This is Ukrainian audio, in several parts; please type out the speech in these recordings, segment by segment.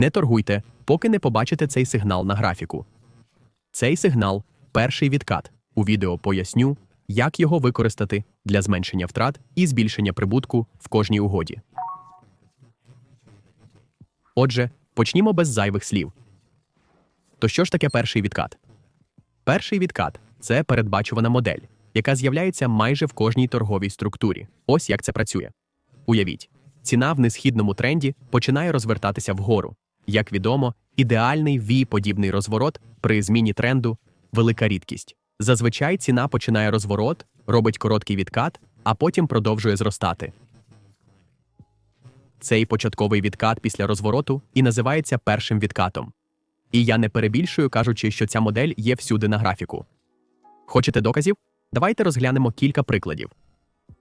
Не торгуйте, поки не побачите цей сигнал на графіку. Цей сигнал перший відкат. У відео поясню, як його використати для зменшення втрат і збільшення прибутку в кожній угоді. Отже, почнімо без зайвих слів. То що ж таке перший відкат? Перший відкат це передбачувана модель, яка з'являється майже в кожній торговій структурі. Ось як це працює. Уявіть, ціна в несхідному тренді починає розвертатися вгору. Як відомо, ідеальний V-подібний розворот при зміні тренду велика рідкість. Зазвичай ціна починає розворот, робить короткий відкат, а потім продовжує зростати. Цей початковий відкат після розвороту і називається першим відкатом. І я не перебільшую, кажучи, що ця модель є всюди на графіку. Хочете доказів? Давайте розглянемо кілька прикладів.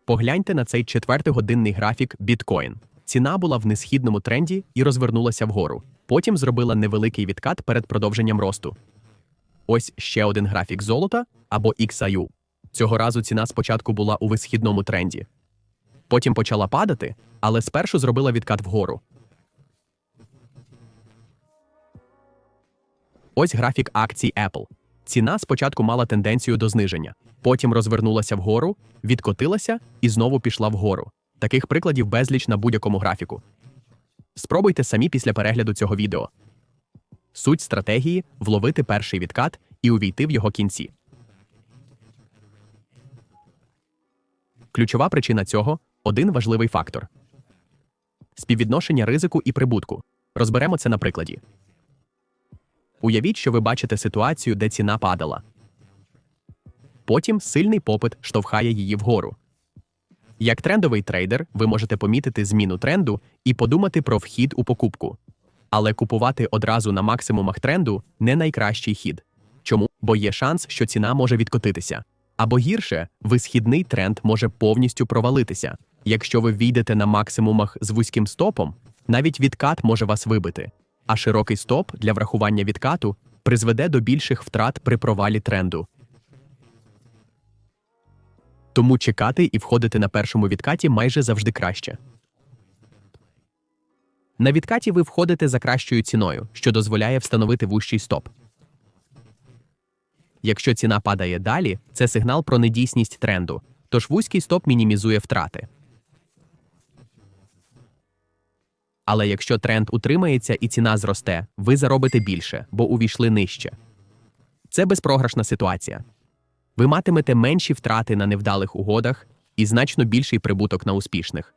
Погляньте на цей четвертигодинний графік біткоін. Ціна була в несхідному тренді і розвернулася вгору. Потім зробила невеликий відкат перед продовженням росту. Ось ще один графік золота або XAU. Цього разу ціна спочатку була у висхідному тренді. Потім почала падати, але спершу зробила відкат вгору. Ось графік акцій Apple. Ціна спочатку мала тенденцію до зниження, потім розвернулася вгору, відкотилася і знову пішла вгору. Таких прикладів безліч на будь-якому графіку. Спробуйте самі після перегляду цього відео. Суть стратегії вловити перший відкат і увійти в його кінці. Ключова причина цього один важливий фактор співвідношення ризику і прибутку. Розберемо це на прикладі. Уявіть, що ви бачите ситуацію, де ціна падала. Потім сильний попит штовхає її вгору. Як трендовий трейдер, ви можете помітити зміну тренду і подумати про вхід у покупку. Але купувати одразу на максимумах тренду не найкращий хід. Чому? Бо є шанс, що ціна може відкотитися. Або гірше, висхідний тренд може повністю провалитися. Якщо ви війдете на максимумах з вузьким стопом, навіть відкат може вас вибити, а широкий стоп для врахування відкату призведе до більших втрат при провалі тренду. Тому чекати і входити на першому відкаті майже завжди краще. На відкаті ви входите за кращою ціною, що дозволяє встановити вущий стоп. Якщо ціна падає далі, це сигнал про недійсність тренду, тож вузький стоп мінімізує втрати. Але якщо тренд утримається і ціна зросте, ви заробите більше, бо увійшли нижче. Це безпрограшна ситуація. Ви матимете менші втрати на невдалих угодах і значно більший прибуток на успішних.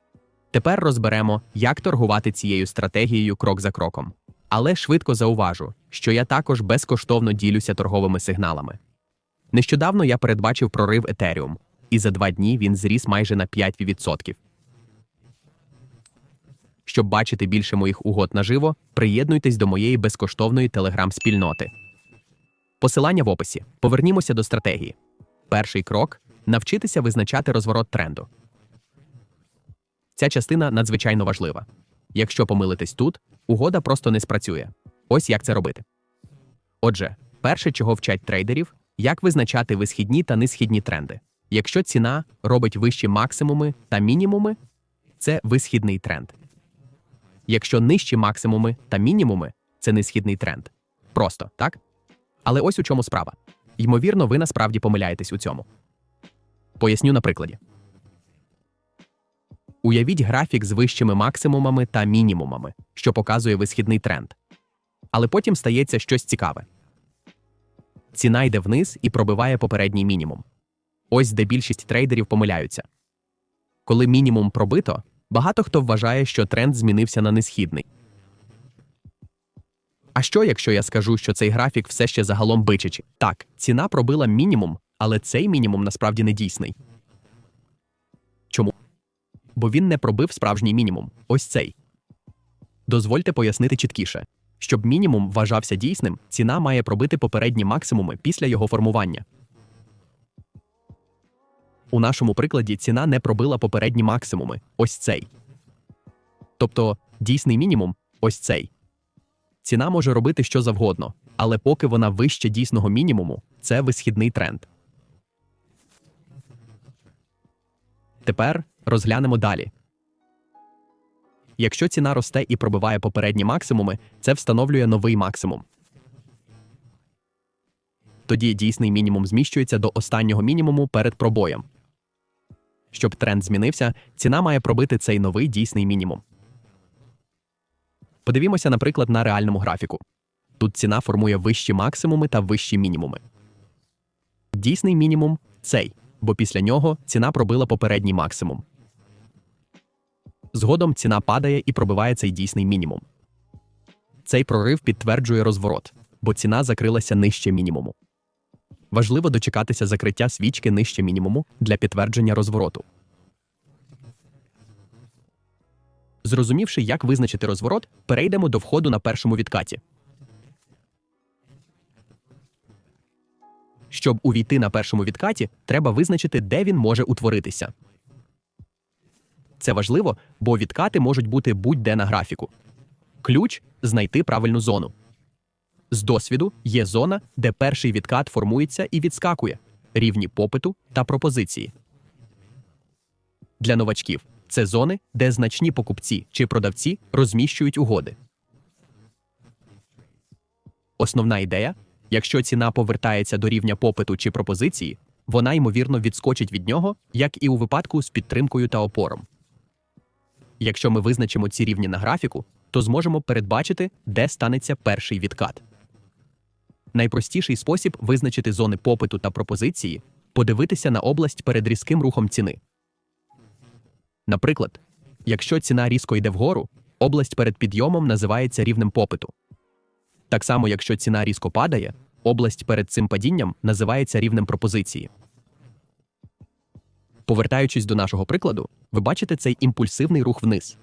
Тепер розберемо, як торгувати цією стратегією крок за кроком. Але швидко зауважу, що я також безкоштовно ділюся торговими сигналами. Нещодавно я передбачив прорив Ethereum, і за два дні він зріс майже на 5%. Щоб бачити більше моїх угод наживо, приєднуйтесь до моєї безкоштовної телеграм-спільноти. Посилання в описі. Повернімося до стратегії. Перший крок навчитися визначати розворот тренду. Ця частина надзвичайно важлива. Якщо помилитесь тут, угода просто не спрацює. Ось як це робити. Отже, перше, чого вчать трейдерів, як визначати висхідні та нисхідні тренди. Якщо ціна робить вищі максимуми та мінімуми, це висхідний тренд. Якщо нижчі максимуми та мінімуми це несхідний тренд. Просто так? Але ось у чому справа. Ймовірно, ви насправді помиляєтесь у цьому. Поясню на прикладі. Уявіть графік з вищими максимумами та мінімумами, що показує висхідний тренд. Але потім стається щось цікаве. Ціна йде вниз і пробиває попередній мінімум. Ось де більшість трейдерів помиляються. Коли мінімум пробито, багато хто вважає, що тренд змінився на несхідний. А що, якщо я скажу, що цей графік все ще загалом бичачий? Так, ціна пробила мінімум, але цей мінімум насправді не дійсний. Чому? Бо він не пробив справжній мінімум. Ось цей. Дозвольте пояснити чіткіше. Щоб мінімум вважався дійсним, ціна має пробити попередні максимуми після його формування. У нашому прикладі ціна не пробила попередні максимуми ось цей. Тобто дійсний мінімум ось цей. Ціна може робити що завгодно, але поки вона вище дійсного мінімуму, це висхідний тренд. Тепер розглянемо далі. Якщо ціна росте і пробиває попередні максимуми, це встановлює новий максимум. Тоді дійсний мінімум зміщується до останнього мінімуму перед пробоєм. Щоб тренд змінився, ціна має пробити цей новий дійсний мінімум. Подивімося, наприклад, на реальному графіку. Тут ціна формує вищі максимуми та вищі мінімуми. Дійсний мінімум цей, бо після нього ціна пробила попередній максимум. Згодом ціна падає і пробиває цей дійсний мінімум. Цей прорив підтверджує розворот, бо ціна закрилася нижче мінімуму. Важливо дочекатися закриття свічки нижче мінімуму для підтвердження розвороту. Зрозумівши, як визначити розворот, перейдемо до входу на першому відкаті. Щоб увійти на першому відкаті, треба визначити, де він може утворитися. Це важливо, бо відкати можуть бути будь-де на графіку. Ключ знайти правильну зону. З досвіду є зона, де перший відкат формується і відскакує рівні попиту та пропозиції. Для новачків це зони, де значні покупці чи продавці розміщують угоди. Основна ідея якщо ціна повертається до рівня попиту чи пропозиції, вона ймовірно відскочить від нього, як і у випадку з підтримкою та опором. Якщо ми визначимо ці рівні на графіку, то зможемо передбачити, де станеться перший відкат. Найпростіший спосіб визначити зони попиту та пропозиції подивитися на область перед різким рухом ціни. Наприклад, якщо ціна різко йде вгору, область перед підйомом називається рівнем попиту. Так само, якщо ціна різко падає, область перед цим падінням називається рівнем пропозиції. Повертаючись до нашого прикладу, ви бачите цей імпульсивний рух вниз.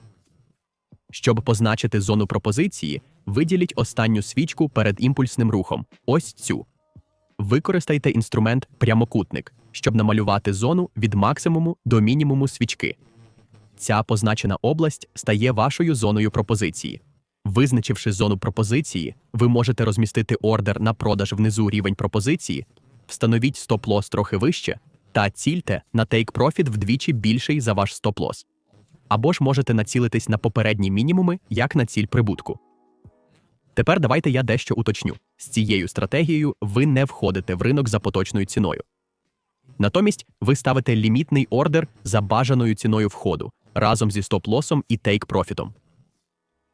Щоб позначити зону пропозиції, виділіть останню свічку перед імпульсним рухом. Ось цю. Використайте інструмент прямокутник, щоб намалювати зону від максимуму до мінімуму свічки. Ця позначена область стає вашою зоною пропозиції. Визначивши зону пропозиції, ви можете розмістити ордер на продаж внизу рівень пропозиції, встановіть стоп-лос трохи вище та цільте на profit вдвічі більший за ваш стоп-лос. Або ж можете націлитись на попередні мінімуми як на ціль прибутку. Тепер давайте я дещо уточню: з цією стратегією ви не входите в ринок за поточною ціною. Натомість ви ставите лімітний ордер за бажаною ціною входу разом зі стоп-лосом і тейк-профітом.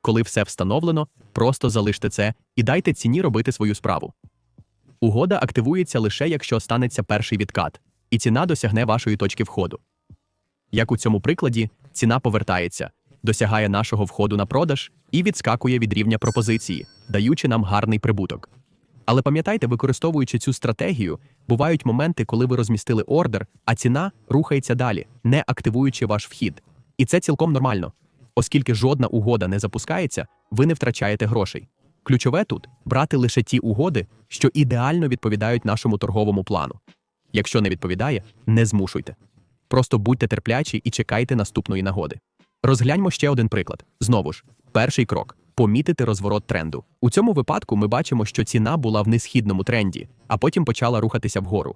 Коли все встановлено, просто залиште це і дайте ціні робити свою справу. Угода активується лише якщо станеться перший відкат, і ціна досягне вашої точки входу. Як у цьому прикладі, ціна повертається, досягає нашого входу на продаж і відскакує від рівня пропозиції, даючи нам гарний прибуток. Але пам'ятайте, використовуючи цю стратегію, бувають моменти, коли ви розмістили ордер, а ціна рухається далі, не активуючи ваш вхід. І це цілком нормально. Оскільки жодна угода не запускається, ви не втрачаєте грошей. Ключове тут брати лише ті угоди, що ідеально відповідають нашому торговому плану. Якщо не відповідає, не змушуйте. Просто будьте терплячі і чекайте наступної нагоди. Розгляньмо ще один приклад. Знову ж, перший крок помітити розворот тренду. У цьому випадку ми бачимо, що ціна була в несхідному тренді, а потім почала рухатися вгору.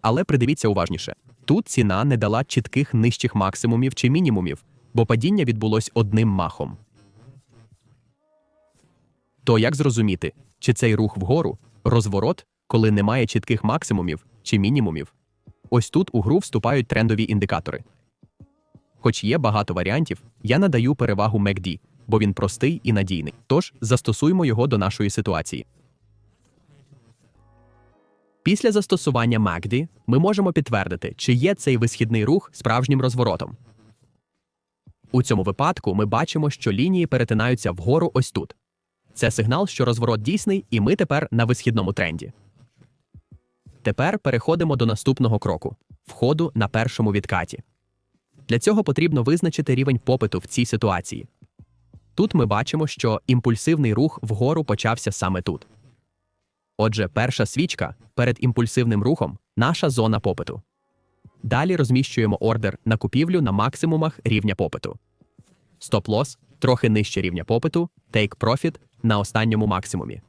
Але придивіться уважніше: тут ціна не дала чітких нижчих максимумів чи мінімумів, бо падіння відбулось одним махом. То як зрозуміти, чи цей рух вгору розворот, коли немає чітких максимумів чи мінімумів? Ось тут у гру вступають трендові індикатори. Хоч є багато варіантів, я надаю перевагу MACD, бо він простий і надійний. Тож застосуємо його до нашої ситуації. Після застосування MACD ми можемо підтвердити, чи є цей висхідний рух справжнім розворотом. У цьому випадку ми бачимо, що лінії перетинаються вгору ось тут. Це сигнал, що розворот дійсний, і ми тепер на висхідному тренді. Тепер переходимо до наступного кроку входу на першому відкаті. Для цього потрібно визначити рівень попиту в цій ситуації. Тут ми бачимо, що імпульсивний рух вгору почався саме тут. Отже, перша свічка перед імпульсивним рухом наша зона попиту. Далі розміщуємо ордер на купівлю на максимумах рівня попиту. Стоп-лос трохи нижче рівня попиту, take profit на останньому максимумі.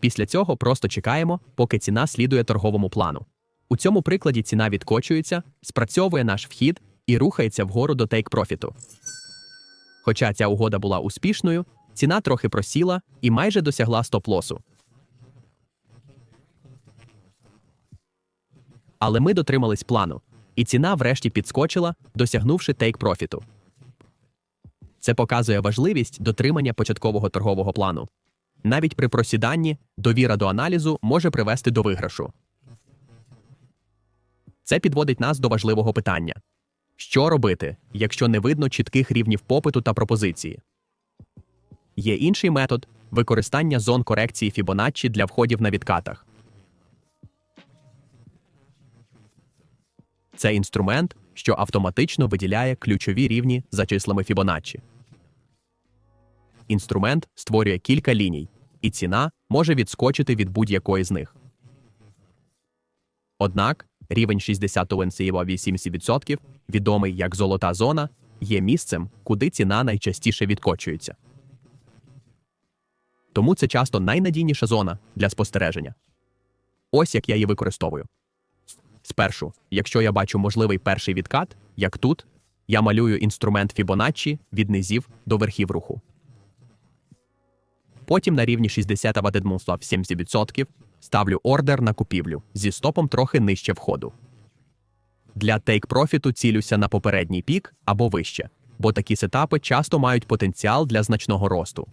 Після цього просто чекаємо, поки ціна слідує торговому плану. У цьому прикладі ціна відкочується, спрацьовує наш вхід і рухається вгору до take профіту. Хоча ця угода була успішною, ціна трохи просіла і майже досягла стоп-лосу. Але ми дотримались плану, і ціна врешті підскочила, досягнувши тейк-профіту. Це показує важливість дотримання початкового торгового плану. Навіть при просіданні довіра до аналізу може привести до виграшу. Це підводить нас до важливого питання: що робити, якщо не видно чітких рівнів попиту та пропозиції? Є інший метод використання зон корекції Фібоначчі для входів на відкатах. Це інструмент, що автоматично виділяє ключові рівні за числами Фібоначчі. Інструмент створює кілька ліній, і ціна може відскочити від будь-якої з них. Однак рівень 60 НСІВА 80%, відомий як золота зона, є місцем, куди ціна найчастіше відкочується. Тому це часто найнадійніша зона для спостереження. Ось як я її використовую. Спершу, якщо я бачу можливий перший відкат, як тут, я малюю інструмент Fibonacci від низів до верхів руху. Потім на рівні 60 Вадедмунслав 70% ставлю ордер на купівлю зі стопом трохи нижче входу. Для тейк-профіту цілюся на попередній пік або вище, бо такі сетапи часто мають потенціал для значного росту.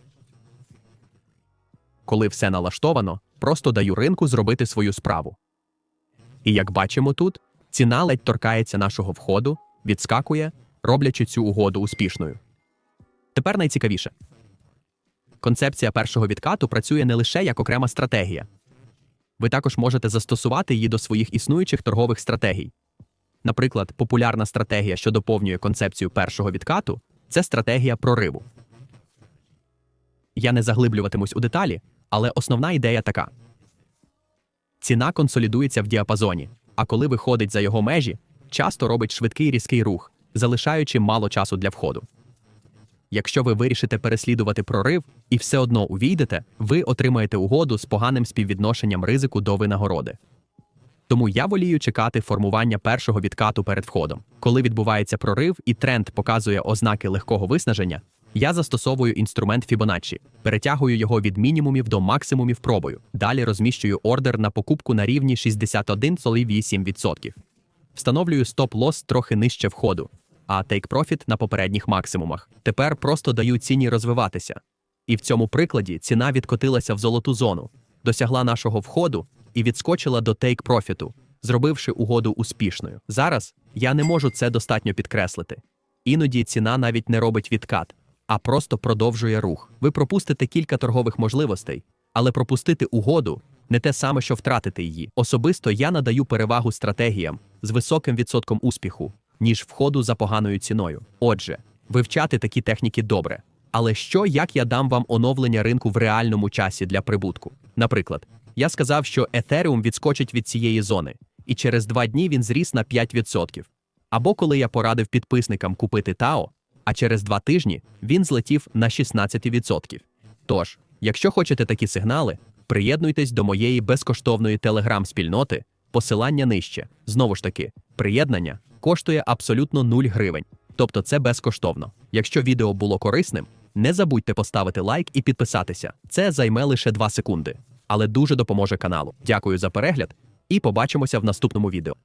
Коли все налаштовано, просто даю ринку зробити свою справу. І як бачимо тут, ціна ледь торкається нашого входу, відскакує, роблячи цю угоду успішною. Тепер найцікавіше. Концепція першого відкату працює не лише як окрема стратегія. Ви також можете застосувати її до своїх існуючих торгових стратегій. Наприклад, популярна стратегія, що доповнює концепцію першого відкату, це стратегія прориву. Я не заглиблюватимусь у деталі, але основна ідея така: ціна консолідується в діапазоні, а коли виходить за його межі, часто робить швидкий різкий рух, залишаючи мало часу для входу. Якщо ви вирішите переслідувати прорив і все одно увійдете, ви отримаєте угоду з поганим співвідношенням ризику до винагороди. Тому я волію чекати формування першого відкату перед входом. Коли відбувається прорив і тренд показує ознаки легкого виснаження, я застосовую інструмент Fibonacci, перетягую його від мінімумів до максимумів пробою. Далі розміщую ордер на покупку на рівні 61,8%. Встановлюю стоп-лосс трохи нижче входу, а тейк-профіт на попередніх максимумах. Тепер просто даю ціні розвиватися. І в цьому прикладі ціна відкотилася в золоту зону, досягла нашого входу і відскочила до тейк-профіту, зробивши угоду успішною. Зараз я не можу це достатньо підкреслити. Іноді ціна навіть не робить відкат, а просто продовжує рух. Ви пропустите кілька торгових можливостей, але пропустити угоду не те саме, що втратити її. Особисто я надаю перевагу стратегіям з високим відсотком успіху, ніж входу за поганою ціною. Отже, вивчати такі техніки добре. Але що, як я дам вам оновлення ринку в реальному часі для прибутку? Наприклад, я сказав, що Ethereum відскочить від цієї зони, і через два дні він зріс на 5%. Або коли я порадив підписникам купити TAO, а через два тижні він злетів на 16%. Тож, якщо хочете такі сигнали, приєднуйтесь до моєї безкоштовної телеграм-спільноти, посилання нижче. Знову ж таки, приєднання коштує абсолютно 0 гривень. Тобто це безкоштовно. Якщо відео було корисним, не забудьте поставити лайк і підписатися. Це займе лише 2 секунди, але дуже допоможе каналу. Дякую за перегляд і побачимося в наступному відео.